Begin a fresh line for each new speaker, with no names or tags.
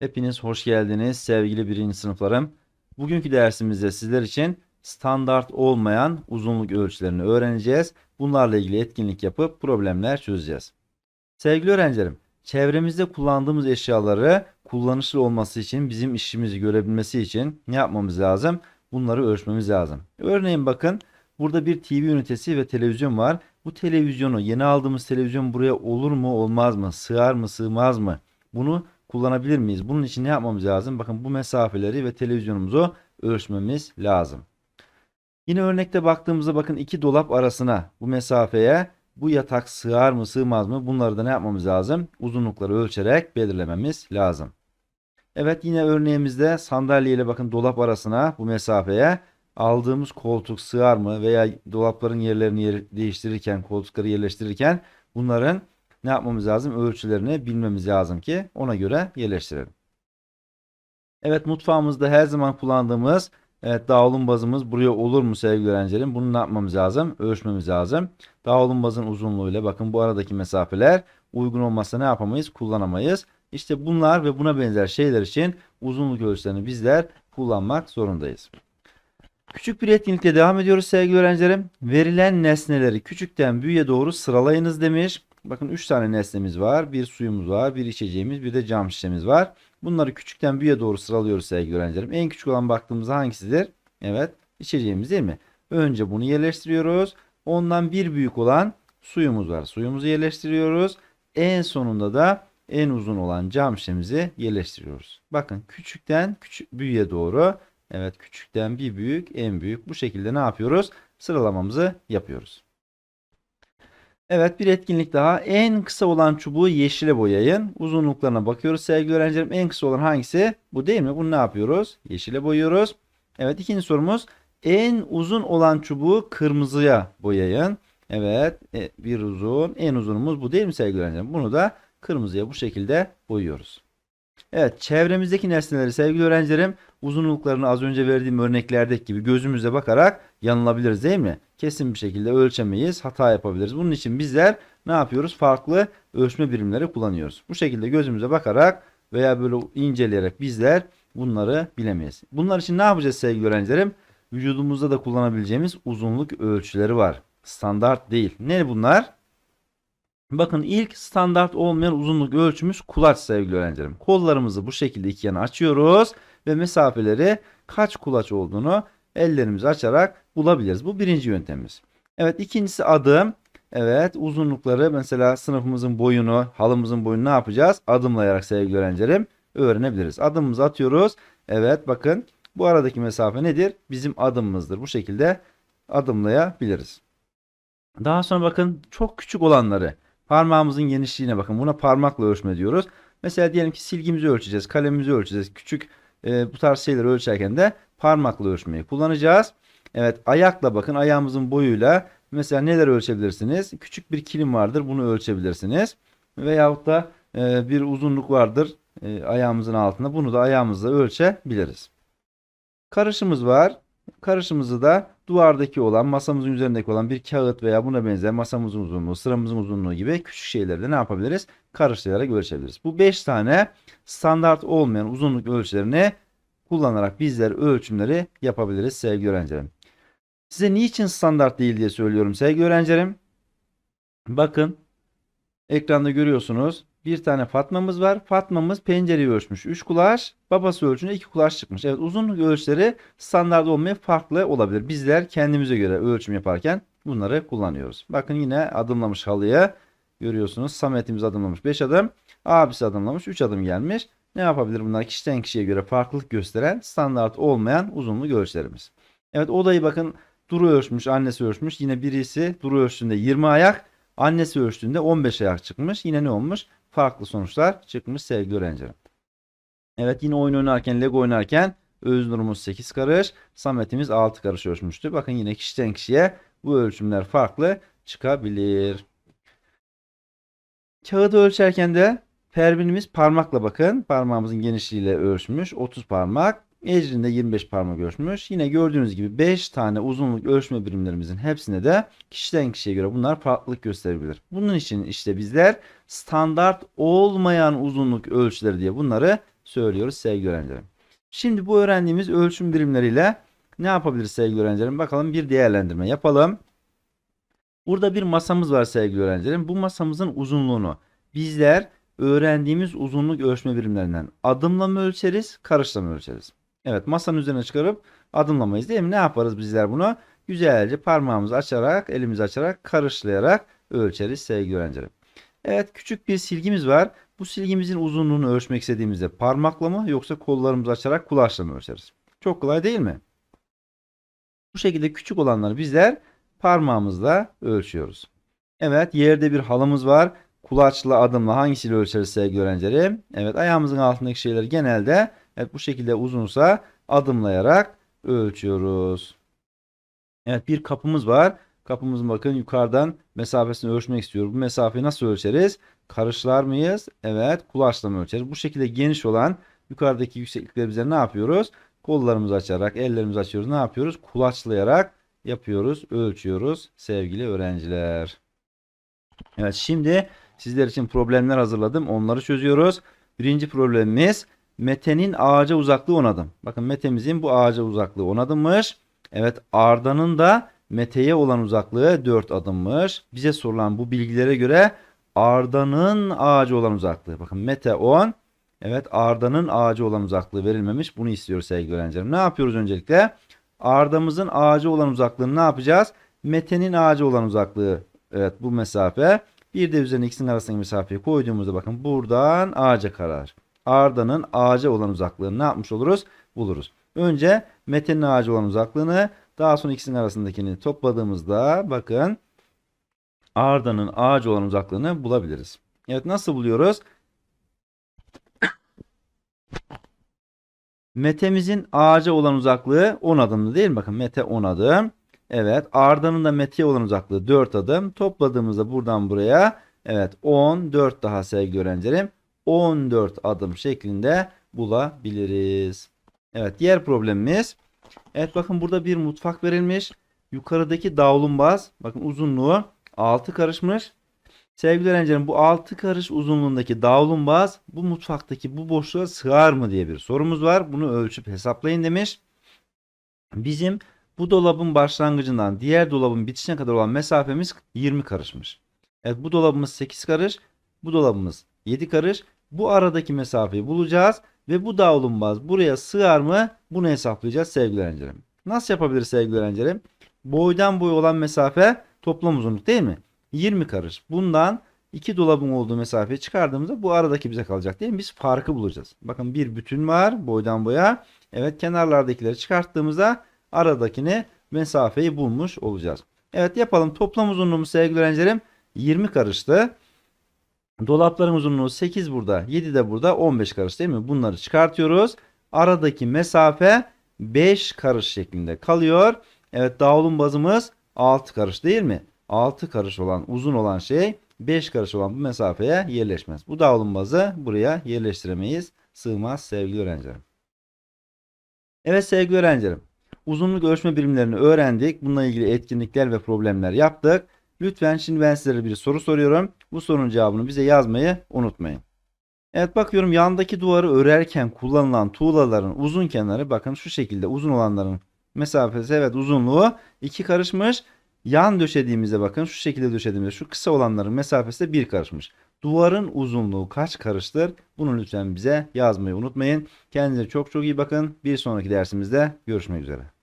Hepiniz hoş geldiniz sevgili birinci sınıflarım. Bugünkü dersimizde sizler için standart olmayan uzunluk ölçülerini öğreneceğiz. Bunlarla ilgili etkinlik yapıp problemler çözeceğiz. Sevgili öğrencilerim, çevremizde kullandığımız eşyaları kullanışlı olması için, bizim işimizi görebilmesi için ne yapmamız lazım? Bunları ölçmemiz lazım. Örneğin bakın, burada bir TV ünitesi ve televizyon var. Bu televizyonu, yeni aldığımız televizyon buraya olur mu, olmaz mı? Sığar mı, sığmaz mı? Bunu kullanabilir miyiz? Bunun için ne yapmamız lazım? Bakın bu mesafeleri ve televizyonumuzu ölçmemiz lazım. Yine örnekte baktığımızda bakın iki dolap arasına bu mesafeye bu yatak sığar mı sığmaz mı? Bunları da ne yapmamız lazım? Uzunlukları ölçerek belirlememiz lazım. Evet yine örneğimizde sandalye ile bakın dolap arasına bu mesafeye aldığımız koltuk sığar mı? Veya dolapların yerlerini yer değiştirirken koltukları yerleştirirken bunların ne yapmamız lazım? Ölçülerini bilmemiz lazım ki ona göre yerleştirelim. Evet mutfağımızda her zaman kullandığımız evet, dağılım bazımız buraya olur mu sevgili öğrencilerim? Bunu ne yapmamız lazım? Ölçmemiz lazım. Dağılım bazın uzunluğuyla bakın bu aradaki mesafeler uygun olmazsa ne yapamayız? Kullanamayız. İşte bunlar ve buna benzer şeyler için uzunluk ölçülerini bizler kullanmak zorundayız. Küçük bir etkinlikle devam ediyoruz sevgili öğrencilerim. Verilen nesneleri küçükten büyüğe doğru sıralayınız demiş. Bakın 3 tane nesnemiz var. Bir suyumuz var, bir içeceğimiz, bir de cam şişemiz var. Bunları küçükten büyüğe doğru sıralıyoruz sevgili öğrencilerim. En küçük olan baktığımızda hangisidir? Evet, içeceğimiz değil mi? Önce bunu yerleştiriyoruz. Ondan bir büyük olan suyumuz var. Suyumuzu yerleştiriyoruz. En sonunda da en uzun olan cam şişemizi yerleştiriyoruz. Bakın küçükten küçük büyüğe doğru. Evet, küçükten bir büyük, en büyük. Bu şekilde ne yapıyoruz? Sıralamamızı yapıyoruz. Evet bir etkinlik daha. En kısa olan çubuğu yeşile boyayın. Uzunluklarına bakıyoruz sevgili öğrencilerim. En kısa olan hangisi? Bu değil mi? Bunu ne yapıyoruz? Yeşile boyuyoruz. Evet ikinci sorumuz. En uzun olan çubuğu kırmızıya boyayın. Evet e, bir uzun. En uzunumuz bu değil mi sevgili öğrencilerim? Bunu da kırmızıya bu şekilde boyuyoruz. Evet çevremizdeki nesneleri sevgili öğrencilerim uzunluklarını az önce verdiğim örneklerdeki gibi gözümüze bakarak yanılabiliriz değil mi? Kesin bir şekilde ölçemeyiz, hata yapabiliriz. Bunun için bizler ne yapıyoruz? Farklı ölçme birimleri kullanıyoruz. Bu şekilde gözümüze bakarak veya böyle inceleyerek bizler bunları bilemeyiz. Bunlar için ne yapacağız sevgili öğrencilerim? Vücudumuzda da kullanabileceğimiz uzunluk ölçüleri var. Standart değil. Ne bunlar? Bakın ilk standart olmayan uzunluk ölçümüz kulaç sevgili öğrencilerim. Kollarımızı bu şekilde iki yana açıyoruz ve mesafeleri kaç kulaç olduğunu ellerimizi açarak bulabiliriz. Bu birinci yöntemimiz. Evet ikincisi adım. Evet uzunlukları mesela sınıfımızın boyunu, halımızın boyunu ne yapacağız? Adımlayarak sevgili öğrencilerim öğrenebiliriz. Adımımızı atıyoruz. Evet bakın bu aradaki mesafe nedir? Bizim adımımızdır. Bu şekilde adımlayabiliriz. Daha sonra bakın çok küçük olanları parmağımızın genişliğine bakın. Buna parmakla ölçme diyoruz. Mesela diyelim ki silgimizi ölçeceğiz, kalemimizi ölçeceğiz. Küçük e, bu tarz şeyleri ölçerken de parmakla ölçmeyi kullanacağız. Evet ayakla bakın ayağımızın boyuyla mesela neler ölçebilirsiniz? Küçük bir kilim vardır bunu ölçebilirsiniz. Veyahut da e, bir uzunluk vardır e, ayağımızın altında bunu da ayağımızla ölçebiliriz. Karışımız var. Karışımızı da duvardaki olan, masamızın üzerindeki olan bir kağıt veya buna benzer masamızın uzunluğu, sıramızın uzunluğu gibi küçük şeyleri ne yapabiliriz? Karıştırarak ölçebiliriz. Bu 5 tane standart olmayan uzunluk ölçülerini kullanarak bizler ölçümleri yapabiliriz sevgili öğrencilerim. Size niçin standart değil diye söylüyorum sevgili öğrencilerim. Bakın ekranda görüyorsunuz. Bir tane Fatma'mız var. Fatma'mız pencereyi ölçmüş. 3 kulaç. Babası ölçünce 2 kulaç çıkmış. Evet uzunluk ölçüleri standart olmaya farklı olabilir. Bizler kendimize göre ölçüm yaparken bunları kullanıyoruz. Bakın yine adımlamış halıya. Görüyorsunuz Samet'imiz adımlamış 5 adım. Abisi adımlamış 3 adım gelmiş. Ne yapabilir bunlar? Kişiden kişiye göre farklılık gösteren standart olmayan uzunluk ölçülerimiz. Evet odayı bakın Duru ölçmüş, annesi ölçmüş. Yine birisi Duru ölçtüğünde 20 ayak, annesi ölçtüğünde 15 ayak çıkmış. Yine ne olmuş? Farklı sonuçlar çıkmış sevgili öğrencilerim. Evet yine oyun oynarken, Lego oynarken Öznur'umuz 8 karış, Samet'imiz 6 karış ölçmüştü. Bakın yine kişiden kişiye bu ölçümler farklı çıkabilir. Kağıdı ölçerken de Pervinimiz parmakla bakın. Parmağımızın genişliğiyle ölçmüş. 30 parmak. Ecrin de 25 parmak ölçmüş. Yine gördüğünüz gibi 5 tane uzunluk ölçme birimlerimizin hepsinde de kişiden kişiye göre bunlar farklılık gösterebilir. Bunun için işte bizler standart olmayan uzunluk ölçüleri diye bunları söylüyoruz sevgili öğrencilerim. Şimdi bu öğrendiğimiz ölçüm birimleriyle ne yapabiliriz sevgili öğrencilerim? Bakalım bir değerlendirme yapalım. Burada bir masamız var sevgili öğrencilerim. Bu masamızın uzunluğunu bizler öğrendiğimiz uzunluk ölçme birimlerinden adımla mı ölçeriz, karışla mı ölçeriz? Evet masanın üzerine çıkarıp adımlamayız değil mi? Ne yaparız bizler bunu? Güzelce parmağımızı açarak, elimizi açarak, karışlayarak ölçeriz sevgili öğrencilerim. Evet küçük bir silgimiz var. Bu silgimizin uzunluğunu ölçmek istediğimizde parmakla mı yoksa kollarımızı açarak kulaçla mı ölçeriz? Çok kolay değil mi? Bu şekilde küçük olanları bizler parmağımızla ölçüyoruz. Evet yerde bir halımız var. Kulaçla adımla hangisiyle ölçeriz sevgili öğrencilerim? Evet ayağımızın altındaki şeyleri genelde evet, bu şekilde uzunsa adımlayarak ölçüyoruz. Evet bir kapımız var. Kapımızın bakın yukarıdan mesafesini ölçmek istiyoruz. Bu mesafeyi nasıl ölçeriz? Karışlar mıyız? Evet kulaçla mı ölçeriz? Bu şekilde geniş olan yukarıdaki yükseklikleri bize ne yapıyoruz? Kollarımızı açarak, ellerimizi açıyoruz. Ne yapıyoruz? Kulaçlayarak yapıyoruz, ölçüyoruz sevgili öğrenciler. Evet şimdi sizler için problemler hazırladım. Onları çözüyoruz. Birinci problemimiz Mete'nin ağaca uzaklığı 10 adım. Bakın Mete'mizin bu ağaca uzaklığı 10 adımmış. Evet Arda'nın da Mete'ye olan uzaklığı 4 adımmış. Bize sorulan bu bilgilere göre Arda'nın ağaca olan uzaklığı. Bakın Mete 10. Evet Arda'nın ağaca olan uzaklığı verilmemiş. Bunu istiyoruz sevgili öğrencilerim. Ne yapıyoruz öncelikle? Arda'mızın ağaca olan uzaklığını ne yapacağız? Mete'nin ağaca olan uzaklığı. Evet bu mesafe. Bir de üzerine ikisinin arasındaki mesafeyi koyduğumuzda bakın buradan ağaca karar. Arda'nın ağaca olan uzaklığını ne yapmış oluruz? Buluruz. Önce Mete'nin ağaca olan uzaklığını daha sonra ikisinin arasındakini topladığımızda bakın Arda'nın ağaca olan uzaklığını bulabiliriz. Evet nasıl buluyoruz? Mete'mizin ağaca olan uzaklığı 10 adımdı değil mi? Bakın Mete 10 adım. Evet Arda'nın da Mete'ye olan uzaklığı 4 adım. Topladığımızda buradan buraya evet 14 daha sevgili öğrencilerim. 14 adım şeklinde bulabiliriz. Evet diğer problemimiz. Evet bakın burada bir mutfak verilmiş. Yukarıdaki davlumbaz bakın uzunluğu 6 karışmış. Sevgili öğrencilerim bu 6 karış uzunluğundaki davlumbaz bu mutfaktaki bu boşluğa sığar mı diye bir sorumuz var. Bunu ölçüp hesaplayın demiş. Bizim bu dolabın başlangıcından diğer dolabın bitişine kadar olan mesafemiz 20 karışmış. Evet bu dolabımız 8 karış. Bu dolabımız 7 karış. Bu aradaki mesafeyi bulacağız. Ve bu davlumbaz buraya sığar mı? Bunu hesaplayacağız sevgili öğrencilerim. Nasıl yapabiliriz sevgili öğrencilerim? Boydan boya olan mesafe toplam uzunluk değil mi? 20 karış. Bundan iki dolabın olduğu mesafeyi çıkardığımızda bu aradaki bize kalacak değil mi? Biz farkı bulacağız. Bakın bir bütün var boydan boya. Evet kenarlardakileri çıkarttığımızda aradakini mesafeyi bulmuş olacağız. Evet yapalım. Toplam uzunluğumuz sevgili öğrencilerim 20 karıştı. Dolapların uzunluğu 8 burada, 7 de burada, 15 karış değil mi? Bunları çıkartıyoruz. Aradaki mesafe 5 karış şeklinde kalıyor. Evet davulun bazımız 6 karış değil mi? 6 karış olan uzun olan şey 5 karış olan bu mesafeye yerleşmez. Bu davulun bazı buraya yerleştiremeyiz. Sığmaz sevgili öğrencilerim. Evet sevgili öğrencilerim. Uzunluk ölçme birimlerini öğrendik. Bununla ilgili etkinlikler ve problemler yaptık. Lütfen şimdi ben sizlere bir soru soruyorum. Bu sorunun cevabını bize yazmayı unutmayın. Evet bakıyorum yandaki duvarı örerken kullanılan tuğlaların uzun kenarı bakın şu şekilde uzun olanların mesafesi evet uzunluğu 2 karışmış. Yan döşediğimizde bakın şu şekilde döşediğimizde şu kısa olanların mesafesi de 1 karışmış. Duvarın uzunluğu kaç karıştır? Bunu lütfen bize yazmayı unutmayın. Kendinize çok çok iyi bakın. Bir sonraki dersimizde görüşmek üzere.